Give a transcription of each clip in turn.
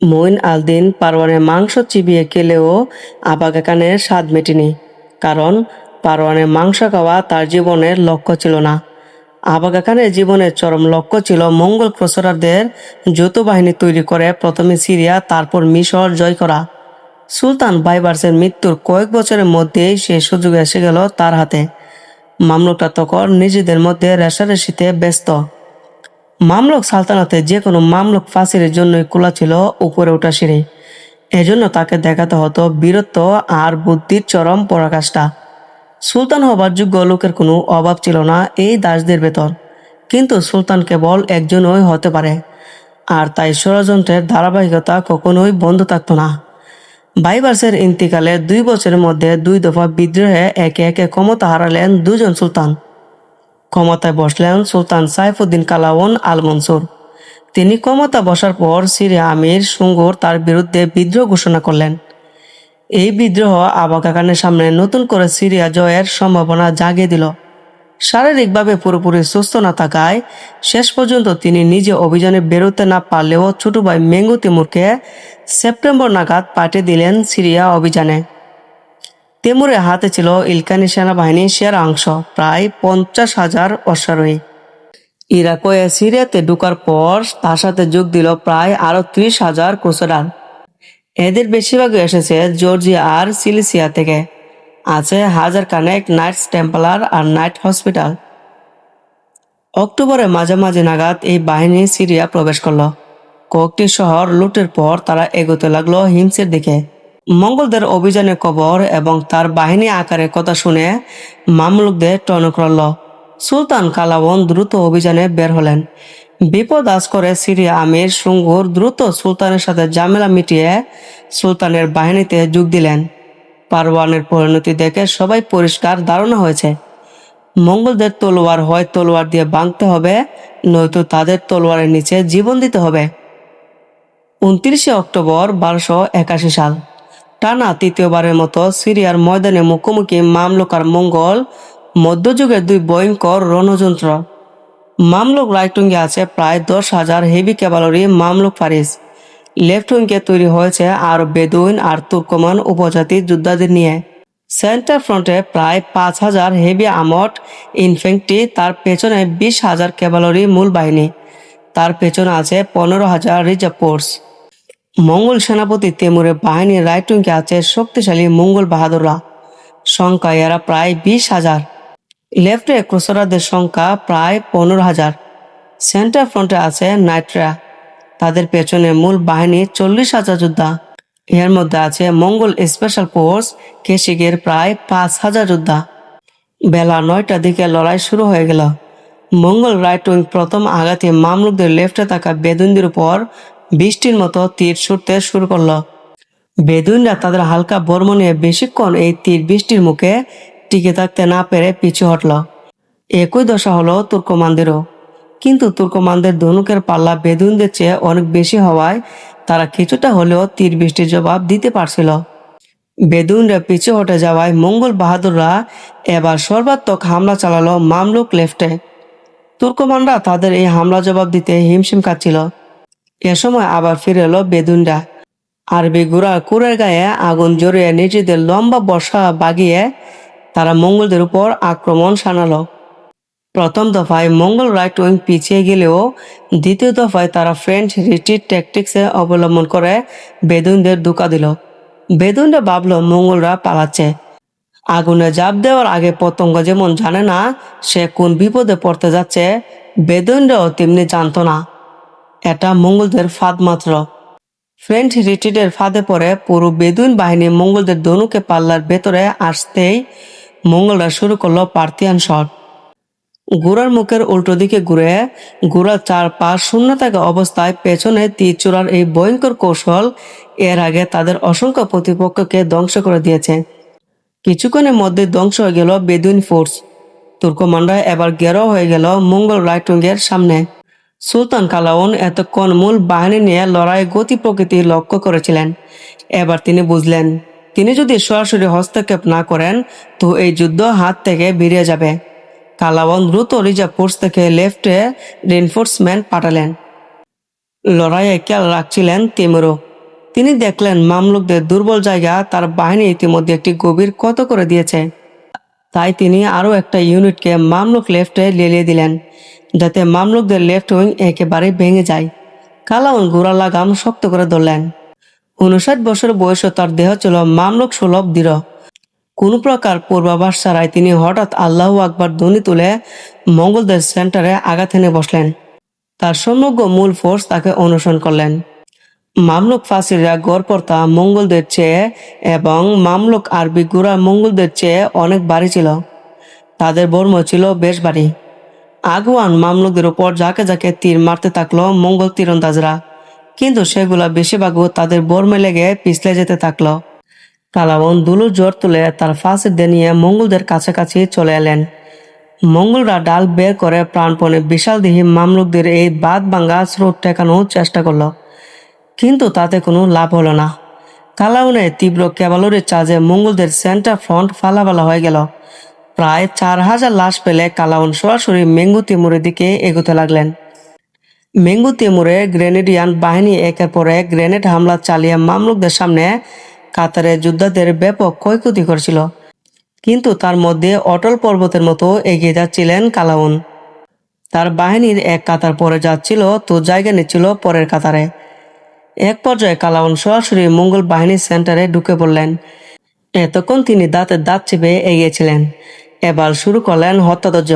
মঈন আলদিন পারওয়ানের মাংস চিবিয়ে খেলেও আবাগা খানের স্বাদ মেটেনি। কারণ পারওয়ানের মাংস খাওয়া তার জীবনের লক্ষ্য ছিল না। আবাগা খানের জীবনের চরম লক্ষ্য ছিল মঙ্গল ক্রসরারদের যৌথ বাহিনী তৈরি করে প্রথমে সিরিয়া, তারপর মিশর জয় করা। সুলতান বাইবার্সের মৃত্যুর কয়েক বছরের মধ্যেই সে সুযোগ এসে গেল তার হাতে। মামলুকটা তখন নিজেদের মধ্যে রেশারেশিতে ব্যস্ত। মামলুক সালতানাতে যে কোনো মামলক ফাঁসির জন্যই খোলা ছিল উপরে ওঠা সিঁড়ি। এজন্য তাকে দেখাতে হতো বীরত্ব আর বুদ্ধির চরম পরাকাষ্ঠা। সুলতান হবার যোগ্য লোকের কোনো অভাব ছিল না এই দাসদের ভেতর। কিন্তু সুলতান কেবল একজনই হতে পারে। আর তাই ষড়যন্ত্রের ধারাবাহিকতা কখনোই বন্ধ থাকতো না। বাইবার্সের ইন্তিকালে দুই বছরের মধ্যে দুই দফা বিদ্রোহে একে একে ক্ষমতা হারালেন দুজন সুলতান। ক্ষমতায় বসলেন সুলতান সাইফুদ্দিন কালাউন আল মনসুর তিনি ক্ষমতা বসার পর সিরিয়া আমির সুঙ্গুর তার বিরুদ্ধে বিদ্রোহ ঘোষণা করলেন। এই বিদ্রোহ আবাকা খানের সামনে নতুন করে সিরিয়া জয়ের সম্ভাবনা জাগিয়ে দিল। শারীরিকভাবে পুরোপুরি সুস্থ না থাকায় শেষ পর্যন্ত তিনি নিজে অভিযানে বেরোতে না পারলেও ছোট ভাই মেঙ্গু তিমুরকে সেপ্টেম্বর নাগাদ পাঠিয়ে দিলেন সিরিয়া অভিযানে। তেমুরের হাতে ছিল ইলকানি সেনাবাহিনীর অংশ, প্রায় পঞ্চাশ হাজার অশ্বারোহী। ইরাক সিরিয়াতে ঢুকার পর তার সাথে যোগ দিল প্রায় আরও ত্রিশ হাজার ক্রুসেডার। এদের বেশিরভাগই এসেছে জর্জিয়া আর সিলিসিয়া থেকে। আছে হাজার কানেক নাইটস টেম্পলার আর নাইট হসপিটাল। অক্টোবরের মাঝামাঝি নাগাদ এই বাহিনী সিরিয়া প্রবেশ করল। কয়েকটি শহর লুটের পর তারা এগোতে লাগল হিমসের দিকে। মঙ্গলদের অভিযানে কবর এবং তার বাহিনী আকারের কথা শুনে মামলুকদের টনক করল সুলতান কালাবন দ্রুত অভিযানে বের হলেন। বিপদ আজ করে সিরিয়া আমির সুঙ্গুর দ্রুত সুলতানের সাথে ঝামেলা মিটিয়ে সুলতানের বাহিনীতে যোগ দিলেন। পারওয়ানের পরিণতি দেখে সবাই পরিষ্কার ধারণা হয়েছে। মঙ্গলদের তলোয়ার হয় তলোয়ার দিয়ে বাঁধতে হবে, নয়তো তাদের তলোয়ারের নিচে জীবন দিতে হবে। উনত্রিশে অক্টোবর বারোশো একাশি সাল। টানা তৃতীয়বারের মতো সিরিয়ার ময়দানে মুখোমুখি মামলুক আর মঙ্গল মধ্যযুগের দুই ভয়ঙ্কর রণযন্ত্র। মামলুক রাইট উইঙ্গে আছে প্রায় দশ হাজার হেভি ক্যাভালরি মামলুক ফারিস লেফট তৈরি হয়েছে আর বেদুইন আর তুর্কমান উপজাতির যোদ্ধাদের নিয়ে। সেন্টার ফ্রন্টে প্রায় পাঁচ হাজার হেভি আমট ইনফেন্ট্রি, তার পেছনে বিশ হাজার ক্যাভালরি মূল বাহিনী। তার পেছনে আছে পনেরো হাজার রিজার্ভ ফোর্স। মঙ্গল সেনাপতি তেমুরের বাহিনীর উইঙ্গে আছে শক্তিশালী মঙ্গল বাহাদুররা। সংখ্যা এরা প্রায় বিশ হাজার। লেফটে ক্রুসরারদের সংখ্যা প্রায় পনেরো হাজার। সেন্টার ফ্রন্টে আছে নাইট্রা তাদের পেছনে মূল বাহিনী চল্লিশ হাজার যোদ্ধা। এর মধ্যে আছে মঙ্গল স্পেশাল ফোর্স কেশিকের প্রায় পাঁচ হাজার যোদ্ধা। বেলা নয়টার দিকে লড়াই শুরু হয়ে গেল। মঙ্গল রাইট উইং প্রথম আঘাতে মামলুকদের লেফটে থাকা বেদুনদের উপর বৃষ্টির মতো তীর ছুটতে শুরু করল। বেদুইনরা তাদের হালকা বর্ম নিয়ে বেশিক্ষণ এই তীর বৃষ্টির মুখে টিকে থাকতে না পেরে পিছু হটল। একই দশা হলো তুর্কমানদেরও। কিন্তু তুর্কমানদের ধনুকের পাল্লা বেদুইনদের চেয়ে অনেক বেশি হওয়ায় তারা কিছুটা হলেও তীর বৃষ্টির জবাব দিতে পারছিল। বেদুইনরা পিছু হটে যাওয়ায় মঙ্গল বাহাদুররা এবার সর্বাত্মক হামলা চালালো মামলুক লেফটে। তুর্কমানরা তাদের এই হামলা জবাব দিতে হিমশিম খাচ্ছিল। এ সময় আবার ফিরে এলো বেদুনরা। আরবি গুড়া কুড়ের গায়ে আগুন জড়িয়ে নিজেদের লম্বা বর্ষা বাগিয়ে তারা মঙ্গলদের উপর আক্রমণ শানালো। প্রথম দফায় মঙ্গল রাইট উইং পিছিয়ে গেলেও দ্বিতীয় দফায় তারা ফ্রেঞ্চ রিট্রিট ট্যাকটিক্সে অবলম্বন করে বেদুনদের ধোকা দিল। বেদুনরা ভাবলো মঙ্গলরা পালাচ্ছে। আগুনে জাপ দেওয়ার আগে পতঙ্গ যেমন জানে না সে কোন বিপদে পড়তে যাচ্ছে, বেদুনরাও তেমনি জানত না। এটা মঙ্গলদের ফাঁদ মাত্র। ফ্রেঞ্চ রিট্রিটের ফাঁদে পড়ে পুরো বেদুইন বাহিনী মঙ্গলদের ধনুকে পাল্লার ভেতরে আসতেই মঙ্গলরা শুরু করল পার্থিয়ান শট গোড়ার মুখের উল্টো দিকে ঘুরে গোড়ার চার পাশ শূন্য থাকা অবস্থায় পেছনে তীর চূড়ার এই ভয়ঙ্কর কৌশল এর আগে তাদের অসংখ্য প্রতিপক্ষকে ধ্বংস করে দিয়েছে। কিছুক্ষণের মধ্যে ধ্বংস হয়ে গেল বেদুইন ফোর্স। তুর্কমানরা এবার গেরো হয়ে গেল মঙ্গল রাইটুঙ্গের সামনে। সুলতান কালাউন এতক্ষণ মূল বাহিনী নিয়ে লড়াই গতি প্রকৃতি লক্ষ্য করেছিলেন। এবার তিনি বুঝলেন, তিনি যদি সরাসরি হস্তক্ষেপ না করেন, তো এই যুদ্ধ হাত থেকে বেরিয়ে যাবে। কালাওয়ান দ্রুত রিজার্ভ ফোর্স থেকে লেফটে রেনফোর্সমেন্ট পাঠালেন। লড়াইয়ে খেয়াল রাখছিলেন তিমুরও। তিনি দেখলেন মামলুকদের দুর্বল জায়গা তার বাহিনী ইতিমধ্যে একটি গভীর ক্ষত করে দিয়েছে। তাই তিনি আরও একটা ইউনিটকে মামলুক লেফটে লেলিয়ে দিলেন। যাতে মামলুকদের লেফট উইং একেবারে ভেঙে যায়। কালাউন গোড়া লাগাম শক্ত করে ধরলেন। উনষাট বছর বয়সে তার দেহ ছিল মামলুক সুলভ দৃঢ়। কোনো প্রকার পূর্বাভাস ছাড়াই তিনি হঠাৎ আল্লাহ আকবার ধ্বনি তুলে মঙ্গলদের সেন্টারে আঘাত এনে বসলেন। তার সমগ্র মূল ফোর্স তাকে অনুসরণ করলেন। মামলুক ফাসিরা গড়পর্তা মঙ্গলদের চেয়ে এবং মামলুক আরবি গোড়া মঙ্গলদের চেয়ে অনেক বাড়ি ছিল। তাদের বর্ম ছিল বেশ বাড়ি আগুয়ান মামলুকদের উপর যাকে যাকে তীর মারতে থাকল, মঙ্গল তীরন্দাজরা। কিন্তু সেগুলা বেশিরভাগও তাদের বর্মে লেগে পিছলে যেতে থাকল। কালাবন দুলুর জোর তুলে তার ফাঁসির দিয়ে নিয়ে মঙ্গলদের কাছাকাছি চলে এলেন। মঙ্গলরা ডাল বের করে প্রাণপণে বিশাল দেহী মামলুকদের এই বাদ ভাঙ্গা স্রোত ঠেকানোর চেষ্টা করল। কিন্তু তাতে কোনো লাভ হলো না। কালাউনে তীব্র ক্যাভালরির চার্জে মঙ্গলদের সেন্টার ফ্রন্ট ফালাফালা হয়ে গেল। প্রায় চার হাজার লাশ পেলে কালাউন সরাসরি মেঙ্গু তিমুরের দিকে এগোতে লাগলেন। মেঙ্গু তিমুরে গ্রেনেডিয়ান বাহিনী একের পর গ্রেনেড হামলা চালিয়ে মামলুকদের সামনে কাতারে যোদ্ধাদের ব্যাপক ক্ষয়ক্ষতি করেছিল। কিন্তু তার মধ্যে অটল পর্বতের মতো এগিয়ে যাচ্ছিলেন কালাউন তার বাহিনীর এক কাতার পরে যাচ্ছিল তো জায়গা নিচ্ছিল পরের কাতারে। এক পর্যায়ে কালাউন সরাসরি মঙ্গল বাহিনীর সেন্টারে ঢুকে পড়লেন। এতক্ষণ তিনি দাঁতের দাঁত চেপে এগিয়েছিলেন এবার শুরু করলেন হত্যাদর্য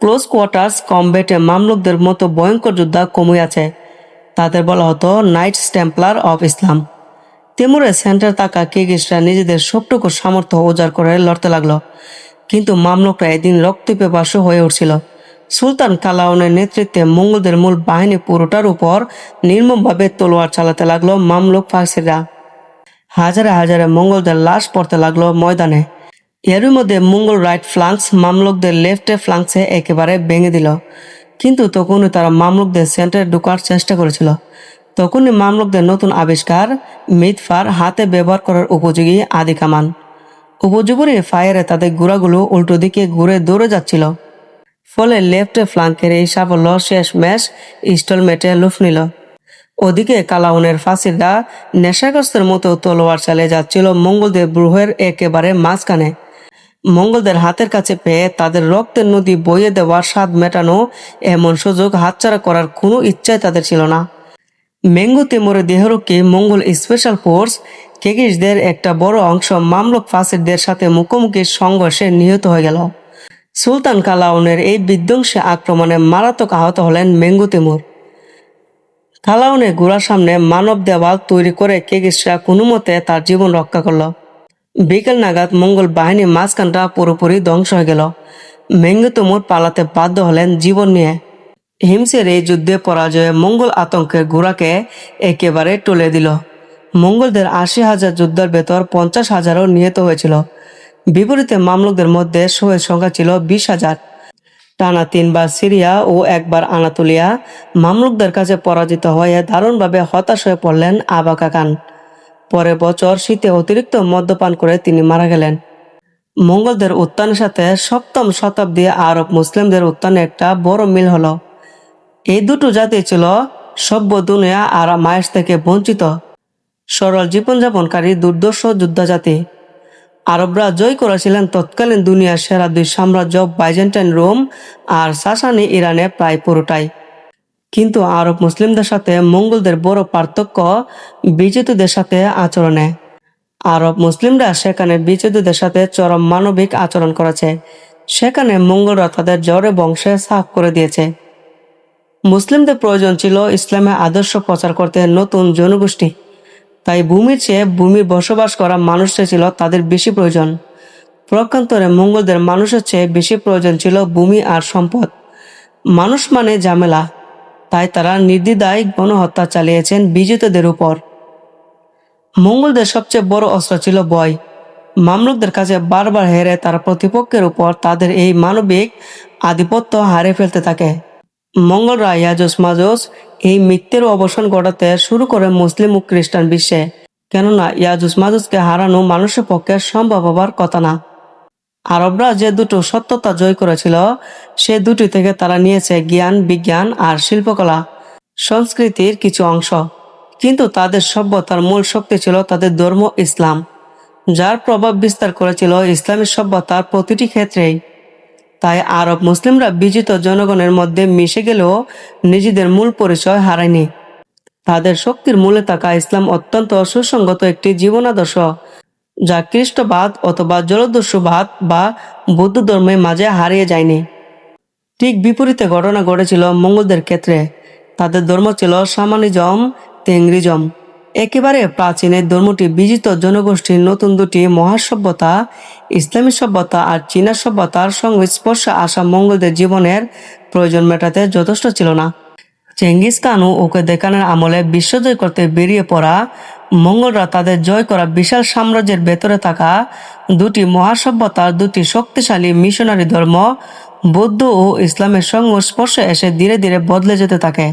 ক্লোজ কোয়ার্টার্স কমবেটে মামলুকদের মতো ভয়ঙ্কর যোদ্ধা কমই আছে। তাদের বলা হতো নাইট স্ট্যাম্পলার অফ ইসলাম। তিমুরের সেন্টার থাকা কিরগিজরা নিজেদের সবটুকু সামর্থ্য উজাড় করে লড়তে লাগল। কিন্তু মামলুকরা এদিন রক্ত পেপাসু হয়ে উঠছিল। সুলতান কালাউনের নেতৃত্বে মঙ্গলদের মূল বাহিনী পুরোটার উপর নির্মমভাবে তলোয়ার চালাতে লাগল মামলুক ফার্সিরা। হাজারে হাজারে মঙ্গলদের লাশ পড়তে লাগল ময়দানে। এরই মধ্যে মঙ্গল রাইট ফ্লাঙ্কস মামলুকদের লেফটে ফ্লাঙ্কসে একেবারে ভেঙে দিল। কিন্তু তখনই তারা মামলুকদের সেন্টারে ঢোকার চেষ্টা করেছিল। তখনই মামলুকদের নতুন আবিষ্কার মিথফার হাতে ব্যবহার করার উপযোগী আদি কামান উপযোগী ফায়ারে তাদের গুড়াগুলো উল্টো দিকে ঘুরে দৌড়ে যাচ্ছিল। ফলে লেফট ফ্লাঙ্কের এই সাফল্য শেষ ম্যাচ স্টলমেটে লুফ নিল। ওদিকে কালাউনের ফাঁসিরা নেশাগ্রস্তের মতো তলোয়ার চালিয়ে যাচ্ছিল মঙ্গলদের ব্রুহের একেবারে মাঝখানে। মঙ্গলদের হাতের কাছে পেয়ে তাদের রক্তের নদী বইয়ে দেওয়ার স্বাদ মেটানো এমন সুযোগ হাতছাড়া করার কোনো ইচ্ছাই তাদের ছিল না। মেঙ্গু তেমরে দেহরক্ষী মঙ্গল স্পেশাল ফোর্স কেকিসদের একটা বড় অংশ মামলক ফাসিরদের সাথে মুখোমুখি সংঘর্ষে নিহত হয়ে গেল। সুলতান কালাউনের এই বিধ্বংসী আক্রমণে মারাত্মক আহত হলেন মেঙ্গু তিমুর। কালাউনের গোড়ার সামনে মানব দেওয়াল তৈরি করে কেকিসরা কোনো মতে তার জীবন রক্ষা করল। বিকেল নাগাদ মঙ্গল বাহিনী মাঝখানটা পুরোপুরি ধ্বংস হয়ে গেল। মেঙ্গু তিমুর পালাতে বাধ্য হলেন জীবন নিয়ে। হিমসের এই যুদ্ধে পরাজয়ে মঙ্গল আতঙ্কের গোড়াকে একেবারে টলে দিল। মঙ্গলদের আশি হাজার যোদ্ধার ভেতর পঞ্চাশ হাজারও নিহত হয়েছিল। বিপরীতে মামলুকদের মধ্যে শোয়ের সংখ্যা ছিল বিশ হাজার। টানা তিনবার সিরিয়া ও একবার আনাতুলিয়া মামলুকদের কাছে পরাজিত হয়ে দারুণভাবে হতাশ হয়ে পড়লেন আবাকা খান পরের বছর শীতে অতিরিক্ত মদ্যপান করে তিনি মারা গেলেন। মঙ্গলদের উত্থানের সাথে সপ্তম শতাব্দী আরব মুসলিমদের উত্থানে একটা বড় মিল হলো। এই দুটো জাতি ছিল সভ্য দুনিয়া আর মায়ের থেকে বঞ্চিত। সরল জীবনযাপনকারী দুর্দর্শ যোদ্ধা জাতি আরবরা জয় করেছিলেন তৎকালীন দুনিয়ার সেরা দুই সাম্রাজ্য বাইজেন্টাইন, রোম আর সাসানি ইরানে প্রায় পুরোটাই। কিন্তু আরব মুসলিমদের সাথে মঙ্গলদের বড় পার্থক্য বিজেতাদের সাথে আচরণে। আরব মুসলিমরা সেখানে বিজেতাদের সাথে চরম মানবিক আচরণ করেছে। সেখানে মঙ্গলরা তাদের জড়ে বংশে সাফ করে দিয়েছে। মুসলিমদের প্রয়োজন ছিল ইসলামের আদর্শ প্রচার করতে নতুন জনগোষ্ঠী। তাই ভূমির চেয়ে ভূমির বসবাস করা মানুষটা ছিল তাদের বেশি প্রয়োজন। প্রকান্তরে মঙ্গলদের মানুষের চেয়ে বেশি প্রয়োজন ছিল ভূমি আর সম্পদ। মানুষ মানে ঝামেলা। তাই তারা নির্দ্বিধায় গণহত্যা চালিয়েছেন বিজেতাদের উপর। মঙ্গলদের সবচেয়ে বড় অস্ত্র ছিল বয়। মামলুকদের কাছে বারবার হেরে তার প্রতিপক্ষের উপর তাদের এই মানবিক আধিপত্য হারে ফেলতে থাকে। মঙ্গলরা ইয়াজুস এই মিথ্যের অবসান ঘটাতে শুরু করে মুসলিম ও খ্রিস্টান বিশ্বে। কেননা ইয়াজুস মাজুসকে হারানো মানুষের পক্ষে সম্ভব হবার কথা না। আরবরা যে দুটো সত্যতা জয় করেছিল, সে দুটি থেকে তারা নিয়েছে জ্ঞান, বিজ্ঞান আর শিল্পকলা, সংস্কৃতির কিছু অংশ। কিন্তু তাদের সভ্যতার মূল শক্তি ছিল তাদের ধর্ম ইসলাম, যার প্রভাব বিস্তার করেছিল ইসলামী সভ্যতার প্রতিটি ক্ষেত্রেই। তাই আরব মুসলিমরা বিজিত জনগণের মধ্যে মিশে গেলেও নিজেদের মূল পরিচয় হারায়নি। তাদের শক্তির মূলে থাকা ইসলাম অত্যন্ত সুসংগত একটি জীবনাদর্শ। যা খ্রিস্টবাদ অথবা জলদস্যুবাদ বা বৌদ্ধ ধর্মের মাঝে হারিয়ে যায়নি। ঠিক বিপরীতে ঘটনা ঘটেছিল মঙ্গলদের ক্ষেত্রে। তাদের ধর্ম ছিল সামানিজম, তেংরিজম। একেবারে প্রাচীন এই ধর্মটি বিজিত জনগোষ্ঠীর নতুন দুটি মহাসভ্যতা, ইসলামী সভ্যতা আর চীনা সভ্যতার সঙ্গে স্পর্শে আসা মঙ্গলদের জীবনের প্রয়োজন মেটাতে যথেষ্ট ছিল না। চেঙ্গিস খান ওকে দেখানোর আমলে বিশ্বজয় করতে বেরিয়ে পড়া মঙ্গলরা তাদের জয় করা বিশাল সাম্রাজ্যের ভেতরে থাকা দুটি মহাসভ্যতার দুটি শক্তিশালী মিশনারি ধর্ম, বৌদ্ধ ও ইসলামের সংস্পর্শে এসে ধীরে ধীরে বদলে যেতে থাকে।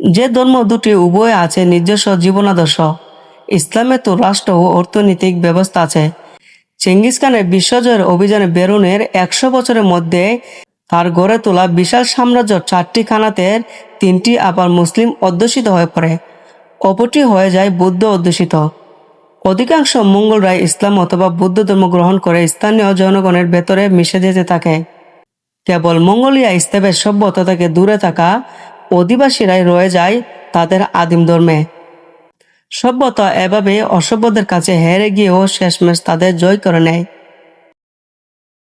যে ধর্ম দুটি উভয় আছে নিজস্ব জীবনাদর্শ। ইসলামে তো রাষ্ট্র ও অর্থনৈতিক ব্যবস্থা আছে। চেঙ্গিস খানের বিশ্বজয়ের অভিযানে বেরুনের একশো বছরের মধ্যে তার গড়ে তোলা বিশাল সাম্রাজ্য চারটি খানাতের তিনটি আবার মুসলিম অধ্যুষিত হয়ে পড়ে। অপরটি হয়ে যায় বৌদ্ধ অধ্যুষিত। অধিকাংশ মঙ্গলরাই ইসলাম অথবা বৌদ্ধ ধর্ম গ্রহণ করে স্থানীয় জনগণের ভেতরে মিশে যেতে থাকে। কেবল মঙ্গোলিয়া স্তেপের সভ্যতা থেকে দূরে থাকা অধিবাসীরাই রয়ে যায় তাদের আদিম ধর্মে। সভ্যতা এভাবে অসভ্যদের কাছে হেরে গিয়েও শেষমেশ তাদের জয় করে নেয়।